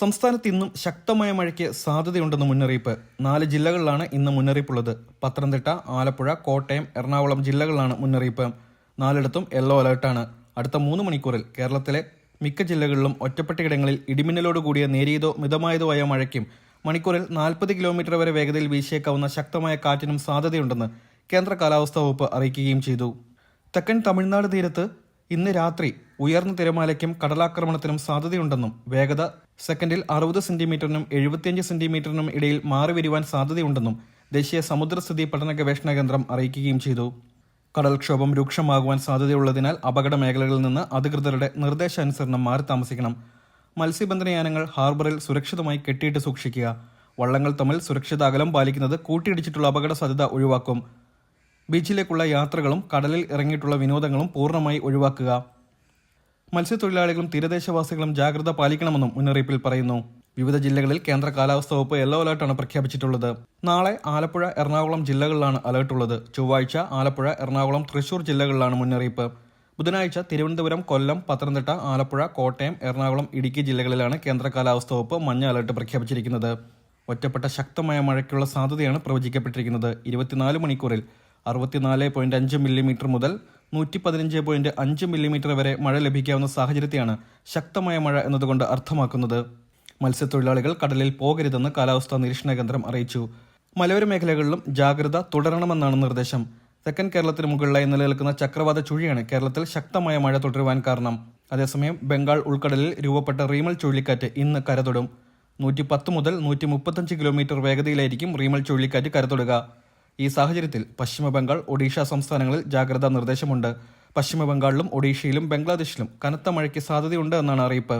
സംസ്ഥാനത്ത് ഇന്നും ശക്തമായ മഴയ്ക്ക് സാധ്യതയുണ്ടെന്ന് മുന്നറിയിപ്പ്. നാല് ജില്ലകളിലാണ് ഇന്ന് മുന്നറിയിപ്പുള്ളത്. പത്തനംതിട്ട ആലപ്പുഴ കോട്ടയം എറണാകുളം ജില്ലകളിലാണ് മുന്നറിയിപ്പ്. നാലിടത്തും യെല്ലോ അലേർട്ടാണ്. അടുത്ത മൂന്ന് മണിക്കൂറിൽ കേരളത്തിലെ മിക്ക ജില്ലകളിലും ഒറ്റപ്പെട്ടയിടങ്ങളിൽ ഇടിമിന്നലോട് കൂടിയ നേരിയതോ മിതമായതോ ആയ മഴയ്ക്കും മണിക്കൂറിൽ നാൽപ്പത് കിലോമീറ്റർ വരെ വേഗതയിൽ വീശിയേക്കാവുന്ന ശക്തമായ കാറ്റിനും സാധ്യതയുണ്ടെന്ന് കേന്ദ്ര കാലാവസ്ഥാ വകുപ്പ് അറിയിക്കുകയും ചെയ്തു. തെക്കൻ തമിഴ്നാട് തീരത്ത് ഇന്ന് രാത്രി ഉയർന്ന തിരമാലയ്ക്കും കടലാക്രമണത്തിനും സാധ്യതയുണ്ടെന്നും വേഗത സെക്കൻഡിൽ അറുപത് സെന്റിമീറ്ററിനും എഴുപത്തിയഞ്ച് സെന്റിമീറ്ററിനും ഇടയിൽ മാറി വരുവാൻ സാധ്യതയുണ്ടെന്നും ദേശീയ സമുദ്രസ്ഥിതി പഠന ഗവേഷണ കേന്ദ്രം അറിയിക്കുകയും ചെയ്തു. കടൽക്ഷോഭം രൂക്ഷമാകുവാൻ സാധ്യതയുള്ളതിനാൽ അപകട മേഖലകളിൽ നിന്ന് അധികൃതരുടെ നിർദ്ദേശാനുസരണം മാറി താമസിക്കണം. മത്സ്യബന്ധനയാനങ്ങൾ ഹാർബറിൽ സുരക്ഷിതമായി കെട്ടിയിട്ട് സൂക്ഷിക്കുക. വള്ളങ്ങൾ തമ്മിൽ സുരക്ഷിത അകലം പാലിക്കുന്നത് കൂട്ടിയിടിച്ചിട്ടുള്ള അപകട സാധ്യത ഒഴിവാക്കും. ബീച്ചിലേക്കുള്ള യാത്രകളും കടലിൽ ഇറങ്ങിയിട്ടുള്ള വിനോദങ്ങളും പൂർണമായി ഒഴിവാക്കുക. മത്സ്യത്തൊഴിലാളികളും തീരദേശവാസികളും ജാഗ്രത പാലിക്കണമെന്നും മുന്നറിയിപ്പിൽ പറയുന്നു. വിവിധ ജില്ലകളിൽ കേന്ദ്ര കാലാവസ്ഥാ വകുപ്പ് യെല്ലോ അലർട്ടാണ് പ്രഖ്യാപിച്ചിട്ടുള്ളത്. നാളെ ആലപ്പുഴ എറണാകുളം ജില്ലകളിലാണ് അലർട്ടുള്ളത്. ചൊവ്വാഴ്ച ആലപ്പുഴ എറണാകുളം തൃശൂർ ജില്ലകളിലാണ് മുന്നറിയിപ്പ്. ബുധനാഴ്ച തിരുവനന്തപുരം കൊല്ലം പത്തനംതിട്ട ആലപ്പുഴ കോട്ടയം എറണാകുളം ഇടുക്കി ജില്ലകളിലാണ് കേന്ദ്ര കാലാവസ്ഥാ വകുപ്പ് മഞ്ഞ അലർട്ട് പ്രഖ്യാപിച്ചിരിക്കുന്നത്. ഒറ്റപ്പെട്ട ശക്തമായ മഴയ്ക്കുള്ള സാധ്യതയാണ് പ്രവചിക്കപ്പെട്ടിരിക്കുന്നത്. ഇരുപത്തിനാല് മണിക്കൂറിൽ അറുപത്തിനാല് പോയിന്റ് അഞ്ച് മില്ലിമീറ്റർ മുതൽ നൂറ്റി പതിനഞ്ച് പോയിന്റ് അഞ്ച് മില്ലിമീറ്റർ വരെ മഴ ലഭിക്കാവുന്ന സാഹചര്യത്തെയാണ് ശക്തമായ മഴ എന്നതുകൊണ്ട് അർത്ഥമാക്കുന്നത്. മത്സ്യത്തൊഴിലാളികൾ കടലിൽ പോകരുതെന്ന് കാലാവസ്ഥാ നിരീക്ഷണ കേന്ദ്രം അറിയിച്ചു. മലയോര മേഖലകളിലും ജാഗ്രത തുടരണമെന്നാണ് നിർദ്ദേശം. തെക്കൻ കേരളത്തിന് മുകളിലായി നിലനിൽക്കുന്ന ചക്രവാത ചുഴിയാണ് കേരളത്തിൽ ശക്തമായ മഴ തുടരുവാൻ കാരണം. അതേസമയം ബംഗാൾ ഉൾക്കടലിൽ രൂപപ്പെട്ട റീമൽ ചുഴലിക്കാറ്റ് ഇന്ന് കരതൊടും. നൂറ്റി പത്ത് മുതൽ നൂറ്റി മുപ്പത്തഞ്ച് കിലോമീറ്റർ വേഗതയിലായിരിക്കും റീമൽ ചുഴലിക്കാറ്റ് കരതൊടുക. ഈ സാഹചര്യത്തിൽ പശ്ചിമബംഗാൾ ഒഡീഷ സംസ്ഥാനങ്ങളിൽ ജാഗ്രതാ നിർദ്ദേശമുണ്ട്. പശ്ചിമബംഗാളിലും ഒഡീഷയിലും ബംഗ്ലാദേശിലും കനത്ത മഴയ്ക്ക് സാധ്യതയുണ്ട് എന്നാണ് അറിയിപ്പ്.